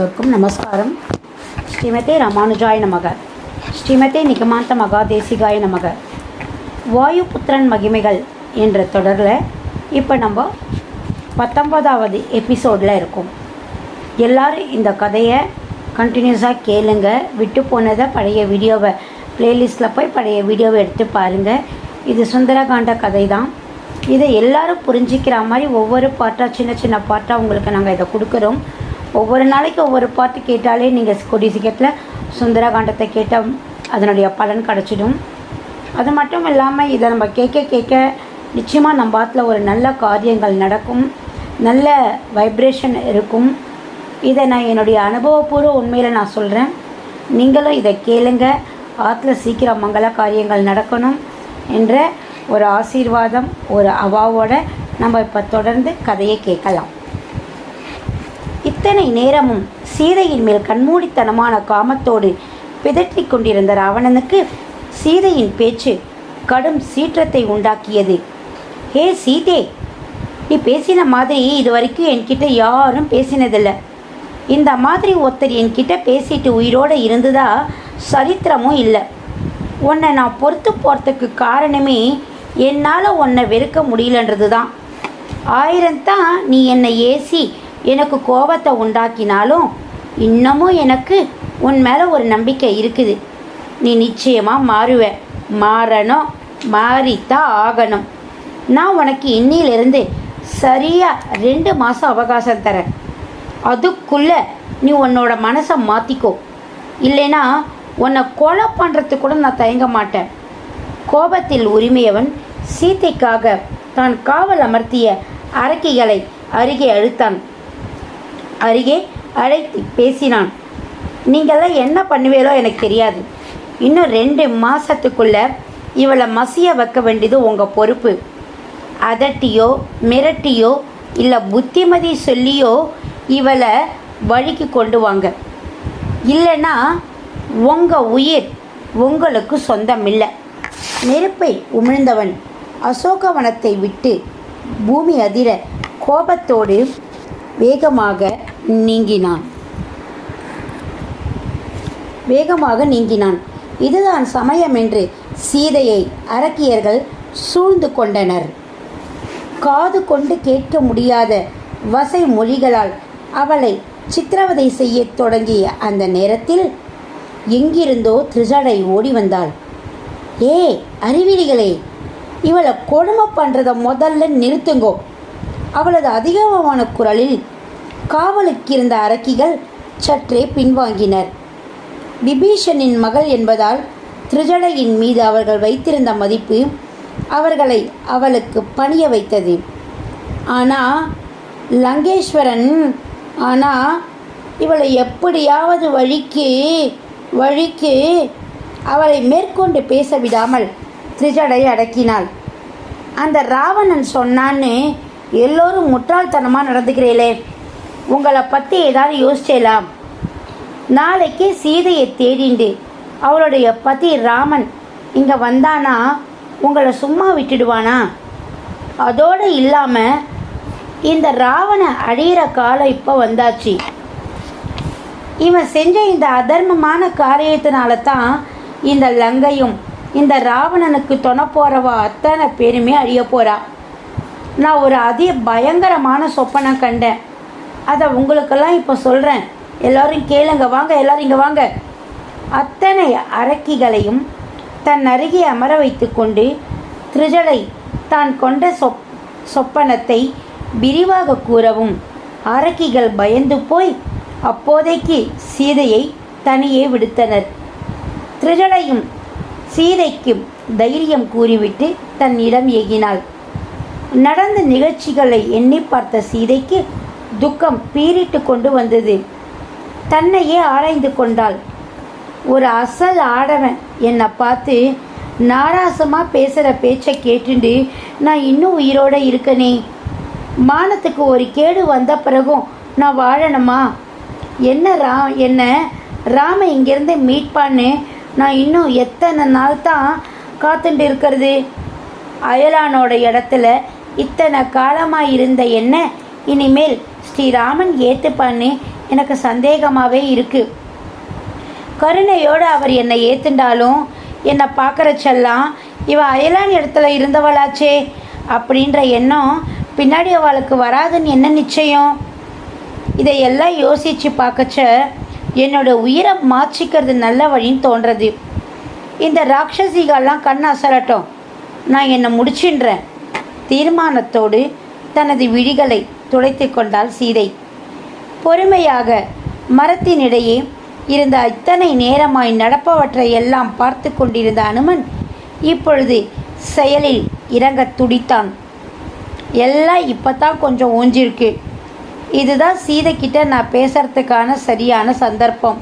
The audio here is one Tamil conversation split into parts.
எல்லோருக்கும் நமஸ்காரம். ஸ்ரீமதே ராமானுஜாய நமக. ஸ்ரீமதே நிகமாந்த மகாதேசிகாய நமக. வாயு புத்திரன் மகிமைகள் என்ற தொடரில் இப்போ நம்ம பத்தொன்பதாவது எபிசோடில் இருக்கோம். எல்லாரும் இந்த கதையை கண்டினியூஸாக கேளுங்க. விட்டு போனதை பழைய வீடியோவை ப்ளேலிஸ்ட்டில் போய் பழைய வீடியோவை எடுத்து பாருங்கள் இது சுந்தரகாண்ட கதை தான் இதை எல்லாரும் புரிஞ்சிக்கிற மாதிரி ஒவ்வொரு பாட்டாக சின்ன சின்ன பாட்டாக உங்களுக்கு நாங்கள் இதை கொடுக்குறோம். ஒவ்வொரு நாளைக்கு ஒவ்வொரு பாட்டு கேட்டாலே நீங்கள் கொடி சீக்கிரத்தில் சுந்தரகாண்டத்தை கேட்டால் அதனுடைய பலன் கிடச்சிடும். அது மட்டும் இல்லாமல் இதை நம்ம கேட்க கேட்க நிச்சயமாக நம்ம பாத்தில் ஒரு நல்ல காரியங்கள் நடக்கும். நல்ல வைப்ரேஷன் இருக்கும். இதை நான் என்னுடைய அனுபவப்பூர்வ உண்மையில் நான் சொல்கிறேன் நீங்களும் இதை கேளுங்க. ஆற்றுல சீக்கிரம் மங்கள காரியங்கள் நடக்கணும் என்ற ஒரு ஆசீர்வாதம் ஒரு அவாவோட நம்ம இப்போ தொடர்ந்து கதையை கேட்கலாம். இத்தனை நேரமும் சீதையின் மேல் கண்மூடித்தனமான காமத்தோடு பிதற்றி கொண்டிருந்த ராவணனுக்கு சீதையின் பேச்சு கடும் சீற்றத்தை உண்டாக்கியது. ஹே சீதே நீ பேசின மாதிரி இது வரைக்கும் என்கிட்ட யாரும் பேசினதில்லை. இந்த மாதிரி ஒருத்தர் என்கிட்ட பேசிட்டு உயிரோடு இருந்ததா சரித்திரமும் இல்லை. உன்னை நான் பொறுத்து போகிறதுக்கு காரணமே என்னால் உன்னை வெறுக்க முடியலன்றது தான் ஆயிரம் தான் நீ என்னை ஏசி எனக்கு கோபத்தை உண்டாக்கினாலும் இன்னமும் எனக்கு உன் மேலே ஒரு நம்பிக்கை இருக்குது. நீ நிச்சயமாக மாறுவ. மாறணும். மாறித்தான் ஆகணும். நான் உனக்கு இன்னிலிருந்து சரியாக ரெண்டு மாதம் அவகாசம் தரேன். அதுக்குள்ளே நீ உன்னோட மனசை மாற்றிக்கோ இல்லைன்னா உன்னை கொலை பண்ணுறதுக்கு கூட நான் தயங்க மாட்டேன். கோபத்தில் உரிமையவன் சீத்தைக்காக தான் காவல் அமர்த்திய அரக்கிகளை அருகே அழுத்தான். அருகே அழைத்து பேசினான். நீங்கள்லாம் என்ன பண்ணுவீரோ எனக்கு தெரியாது. இன்னும் ரெண்டு மாதத்துக்குள்ளே இவளை மசிய வைக்க வேண்டியது உங்கள் பொறுப்பு. அதட்டியோ மிரட்டியோ இல்லை புத்திமதி சொல்லியோ இவளை வழிக்கு கொண்டு வாங்க. இல்லைன்னா உங்கள் உயிர் உங்களுக்கு சொந்தம் இல்லை நெருப்பை உமிழ்ந்தவன் அசோகவனத்தை விட்டு பூமி அதிர கோபத்தோடு வேகமாக நீங்கினான். வேகமாக நீங்கினான். இதுதான் சமயம் என்று சீதையை அரக்கியர்கள் சூழ்ந்து கொண்டனர். காது கொண்டு கேட்க முடியாத வசை மொழிகளால் அவளை சித்திரவதை செய்யத் தொடங்கிய அந்த நேரத்தில் எங்கிருந்தோ திரிஜடை ஓடி வந்தாள். ஏ அறிவிலிகளே இவளை கொடுமை பண்ணுறதை முதல்ல நிறுத்துங்கோ. அவளது அதிகமான குரலில் காவலுக்கிருந்த அரக்கிகள் சற்றே பின்வாங்கினர். விபீஷனின் மகள் என்பதால் திரிஜடையின் மீது அவர்கள் வைத்திருந்த மதிப்பு அவர்களை அவளுக்கு பணிய வைத்தது. ஆனால் லங்கேஸ்வரன் ஆனால் இவளை எப்படியாவது வழிக்கு வழிக்கு அவளை மேற்கொண்டு பேச விடாமல் திரிஜடை அடக்கினாள். அந்த ராவணன் சொன்னான்னு எல்லோரும் முட்டாள்தனமாக நடந்துக்கிறீங்களே உங்களை பற்றி ஏதாவது யோசிச்சலாம். நாளைக்கு சீதையை தேடிண்டு அவளுடைய பதி ராமன் இங்கே வந்தானா உங்களை சும்மா விட்டுடுவானா? அதோடு இல்லாமல் இந்த ராவண அழியிற காலம் இப்போ வந்தாச்சு. இவன் செஞ்ச இந்த அதர்மமான காரியத்தினால தான் இந்த லங்கையும் இந்த ராவணனுக்கு துணை போகிறவா அத்தனை பேருமே அழிய போகிறா நான் ஒரு அதி பயங்கரமான சொப்பனை கண்டேன். அதை உங்களுக்கெல்லாம் இப்போ சொல்கிறேன் எல்லோரும் கேளுங்க வாங்க எல்லோரும் இங்கே வாங்க. அத்தனை அரக்கிகளையும் தன் அருகே அமர வைத்து கொண்டு திருஜடை தான் கொண்ட சொப் சொப்பனத்தை விரிவாக கூறவும். அரக்கிகள் பயந்து போய் அப்போதைக்கு சீதையை தனியே விடுத்தனர். திருஜடையும் சீதைக்கு தைரியம் கூறிவிட்டு தன்னிடம் ஏகினாள். நடந்த நிகழ்ச்சிகளை எண்ணி பார்த்த சீதைக்கு துக்கம் பீறிட்டு கொண்டு வந்தது. தன்னையே ஆராய்ந்து கொண்டாள். ஒரு அசல் ஆடவன் என்னை பார்த்து நாராசமாக பேசுகிற பேச்சை கேட்டுண்டு நான் இன்னும் உயிரோடு இருக்கனே. மானத்துக்கு ஒரு கேடு வந்த பிறகும் நான் வாழணுமா? என்ன ரா என்ன? ராம இங்கேருந்து மீட் பண்ணு நான் இன்னும் எத்தனை நாள் தான் காத்துட்டு இருக்கிறது? அயலானோட இடத்துல இத்தனை காலமாக இருந்த என்ன இனிமேல் ஸ்ரீராமன் ஏற்றுப்பான்னு எனக்கு சந்தேகமாகவே இருக்குது கருணையோடு அவர் என்னை ஏத்துண்டாலும் என்னை பார்க்குறச்செல்லாம் இவ அயலான் இடத்துல இருந்தவளாச்சே அப்படின்ற எண்ணம் பின்னாடி அவளுக்கு வராதுன்னு என்ன நிச்சயம்? இதையெல்லாம் யோசித்து பார்க்கச்ச என்னோட உயிரை மாற்றிக்கிறது நல்ல வழின்னு தோன்றது. இந்த ராட்சசிகள்லாம் கண் அசரட்டும். நான் என்னை முடிச்சின்றேன். தீர்மானத்தோடு தனது விழிகளை துடைத்து கொண்டாள் சீதை. பொறுமையாக மரத்தினிடையே இருந்த இத்தனை நேரமாய் நடப்பவற்றை எல்லாம் பார்த்து கொண்டிருந்த அனுமன் இப்பொழுது செயலில் இறங்கத் துடித்தான். எல்லாம் இப்போ தான் கொஞ்சம் ஊஞ்சிருக்கு. இதுதான் சீதைக்கிட்ட நான் பேசுறதுக்கான சரியான சந்தர்ப்பம்.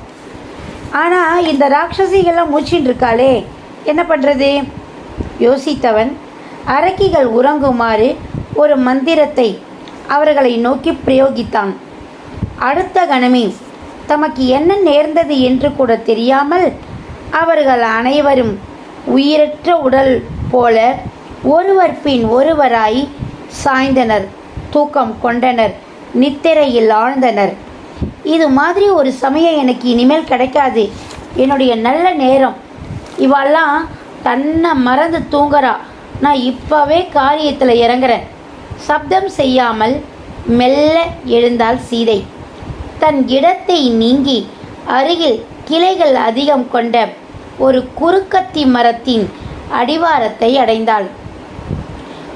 ஆனால் இந்த ராட்சசிகள்லாம் மூச்சின்னு இருக்காளே என்ன பண்ணுறது யோசித்தவன். அரக்கிகள் உறங்குமாறு ஒரு மந்திரத்தை அவர்களை நோக்கி பிரயோகித்தான். அடுத்த கணமே தமக்கு என்ன நேர்ந்தது என்று கூட தெரியாமல் அவர்கள் அனைவரும் உயிரற்ற உடல் போல ஒருவர் பின் ஒருவராய் சாய்ந்தனர் தூக்கம் கொண்டனர் நித்திரையில் ஆழ்ந்தனர். இது மாதிரி ஒரு சமயம் எனக்கு இனிமேல் கிடைக்காது. என்னுடைய நல்ல நேரம். இவெல்லாம் தன்னை மறந்து தூங்குறா. நான் இப்போவே காரியத்தில் இறங்குறேன். சப்தம் செய்யாமல் மெல்ல எழுந்தாள் சீதை. தன் இடத்தை நீங்கி அருகில் கிளைகள் அதிகம் கொண்ட ஒரு குறுக்கத்தி மரத்தின் அடிவாரத்தை அடைந்தாள்.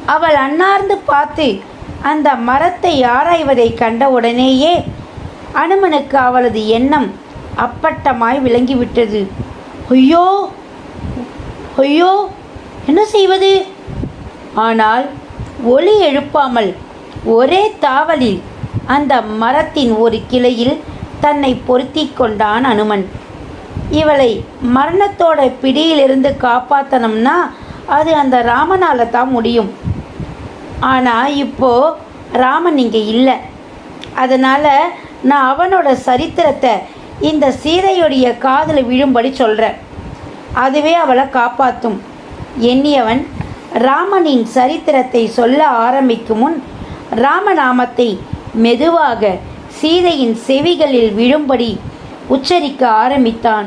அவள் அன்னார்ந்து பார்த்து அந்த மரத்தை ஆராய்வதை கண்டவுடனேயே அனுமனுக்கு அவளது எண்ணம் அப்பட்டமாய் விளங்கிவிட்டது. ஐயோ! ஐயோ! என்ன செய்வது? ஆனால் ஒலி எழுப்பாமல் ஒரே தாவலில் அந்த மரத்தின் ஒரு கிளையில் தன்னை பொருத்தி கொண்டான் அனுமன். இவளை மரணத்தோட பிடியிலிருந்து காப்பாற்றணும்னா அது அந்த ராமனால தான் முடியும். ஆனால் இப்போ ராமன் இங்கே இல்லை. அதனால் நான் அவனோட சரித்திரத்தை இந்த சீதையுடைய காதில் விழும்படி சொல்கிறேன் அதுவே அவளை காப்பாற்றும் எண்ணியவன் ராமனின் சரித்திரத்தை சொல்ல ஆரம்பிக்கும் முன் ராமநாமத்தை மெதுவாக சீதையின் செவிகளில் விழும்படி உச்சரிக்க ஆரம்பித்தான்.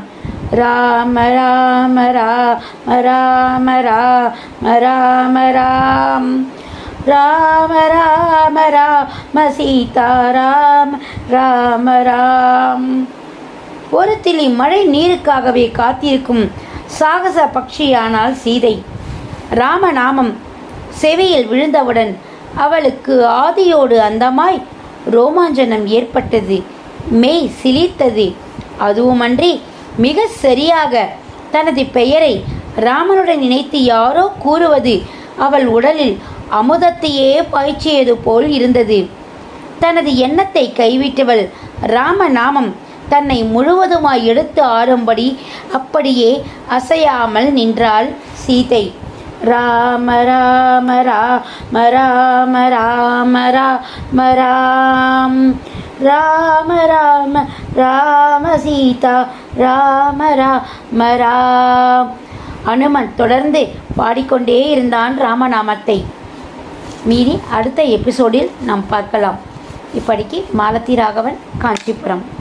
ராம ராம ராம ராம ராம ராம ராம். ராம ராம ராம சீதாராம். ராம ராம். ஒரு திளி மழை நீருக்காகவே காத்திருக்கும் சாகச பக்ஷியானால் சீதை ராமநாமம் செவியில் விழுந்தவுடன் அவளுக்கு ஆதியோடு அந்தமாய் ரோமாஞ்சனம் ஏற்பட்டது. மெய் சிலித்தது அதுவுமன்றி மிக சரியாக தனது பெயரை ராமனுடன் நினைத்து யாரோ கூறுவது அவள் உடலில் அமுதத்தையே பாய்ச்சியது போல் இருந்தது. தனது எண்ணத்தை கைவிட்டவள் ராமநாமம் தன்னை முழுவதுமாய் எடுத்து ஆறும்படி அப்படியே அசையாமல் நின்றாள் சீதை. ராம ராம ராம ராம ராம ராம ராம். ராம ராம ராம சீதா. ராம ராம ராம். அனுமன் தொடர்ந்து பாடிக்கொண்டே இருந்தான் ராமநாமத்தை. மீறி அடுத்த எபிசோடில் நாம் பார்க்கலாம். இப்படிக்கு மாலத்தி ராகவன் காஞ்சிபுரம்.